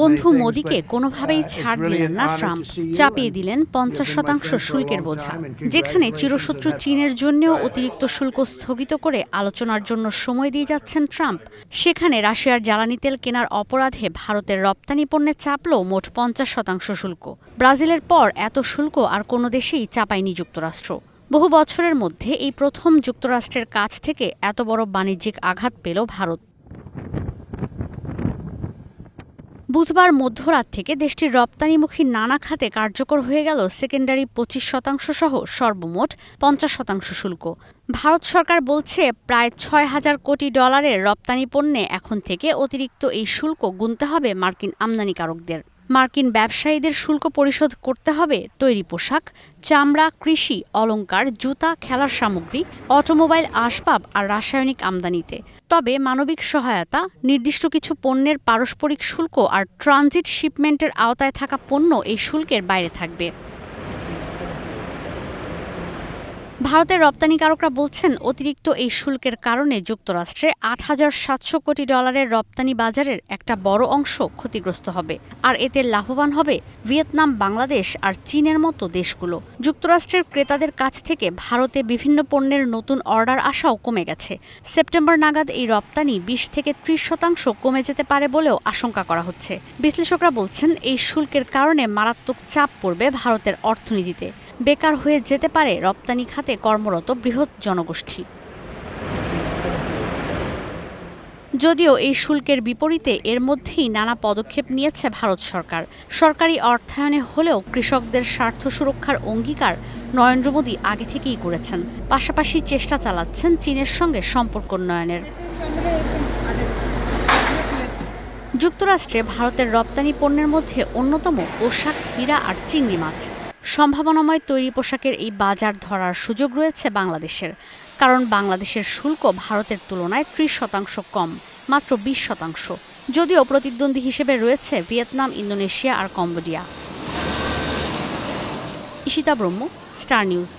বন্ধু things, মোদিকে কোনোভাবেই uh, ছাড় দিলেন না ট্রাম্প। চাপিয়ে দিলেন পঞ্চাশ শতাংশ শুল্কের বোঝা। যেখানে চিরশত্রু চীনের. জন্যও অতিরিক্ত শুল্ক স্থগিত করে আলোচনার জন্য সময় দিয়ে যাচ্ছেন ট্রাম্প। সেখানে রাশিয়ার জ্বালানি তেল কেনার অপরাধে ভারতের রপ্তানি পণ্যে চাপল মোট পঞ্চাশ শতাংশ শুল্ক। ব্রাজিলের পর এত শুল্ক আর কোনো দেশেই চাপায়নি যুক্তরাষ্ট্র। বহু বছরের মধ্যে এই প্রথম যুক্তরাষ্ট্রের কাছ থেকে এত বড় বাণিজ্যিক আঘাত পেল ভারত। বুধবার মধ্যরাত থেকে দেশটির রপ্তানিমুখী নানা খাতে কার্যকর হয়ে গেল সেকেন্ডারি পঁচিশ শতাংশ সহ সর্বমোট পঞ্চাশ শতাংশ শুল্ক। ভারত সরকার বলছে প্রায় ছয় হাজার কোটি ডলারের রপ্তানি পণ্যে এখন থেকে অতিরিক্ত এই শুল্ক গুনতে হবে মার্কিন আমদানিকারকদের। মার্কিন ব্যবসায়ীদের শুল্ক পরিশোধ করতে হবে, তৈরি পোশাক, চামড়া, কৃষি অলঙ্কার জুতা, খেলার সামগ্রী, অটোমোবাইল, আসবাব আর রাসায়নিক আমদানিতে। তবে মানবিক সহায়তা, নির্দিষ্ট কিছু পণ্যের পারস্পরিক শুল্ক আর ট্রানজিট শিপমেন্টের আওতায় থাকা পণ্য এই শুল্কের বাইরে থাকবে। ভারতের রপ্তানিকারকরা বলছেন, অতিরিক্ত এই শুল্কের কারণে যুক্তরাষ্ট্রে আট হাজার সাতশো কোটি ডলারের রপ্তানি বাজারের একটা বড় অংশ ক্ষতিগ্রস্ত হবে। আর এতে লাভবান হবে ভিয়েতনাম, বাংলাদেশ আর চীনের মতো দেশগুলো। যুক্তরাষ্ট্রের ক্রেতাদের কাছ থেকে ভারতে বিভিন্ন পণ্যের নতুন অর্ডার আসাও কমে গেছে। সেপ্টেম্বর নাগাদ এই রপ্তানি বিশ থেকে ত্রিশ শতাংশ কমে যেতে পারে বলেও আশঙ্কা করা হচ্ছে। বিশ্লেষকরা বলছেন, এই শুল্কের কারণে মারাত্মক চাপ পড়বে ভারতের অর্থনীতিতে। বেকার হয়ে যেতে পারে রপ্তানি খাতে কর্মরত বৃহৎ জনগোষ্ঠী। যদিও এই শুল্কের বিপরীতে এর মধ্যেই নানা পদক্ষেপ নিয়েছে ভারত সরকার। সরকারি অর্থায়নে হলেও কৃষকদের স্বার্থ সুরক্ষার অঙ্গীকার নরেন্দ্র মোদী আগে থেকেই করেছেন। পাশাপাশি চেষ্টা চালাচ্ছেন চীনের সঙ্গে সম্পর্ক উন্নয়নের। যুক্তরাষ্ট্রে ভারতের রপ্তানি পণ্যের মধ্যে অন্যতম পোশাক, হীরা আর চিংড়ি মাছ। সম্ভাবনাময় তৈরি পোশাকের এই বাজার ধরার সুযোগ রয়েছে বাংলাদেশের, কারণ বাংলাদেশের শুল্ক ভারতের তুলনায় ত্রিশ শতাংশ কম, মাত্র বিশ শতাংশ। যদিও প্রতিদ্বন্দ্বী হিসেবে রয়েছে ভিয়েতনাম, ইন্দোনেশিয়া আর Cambodia. Ishita Brahma, Star News.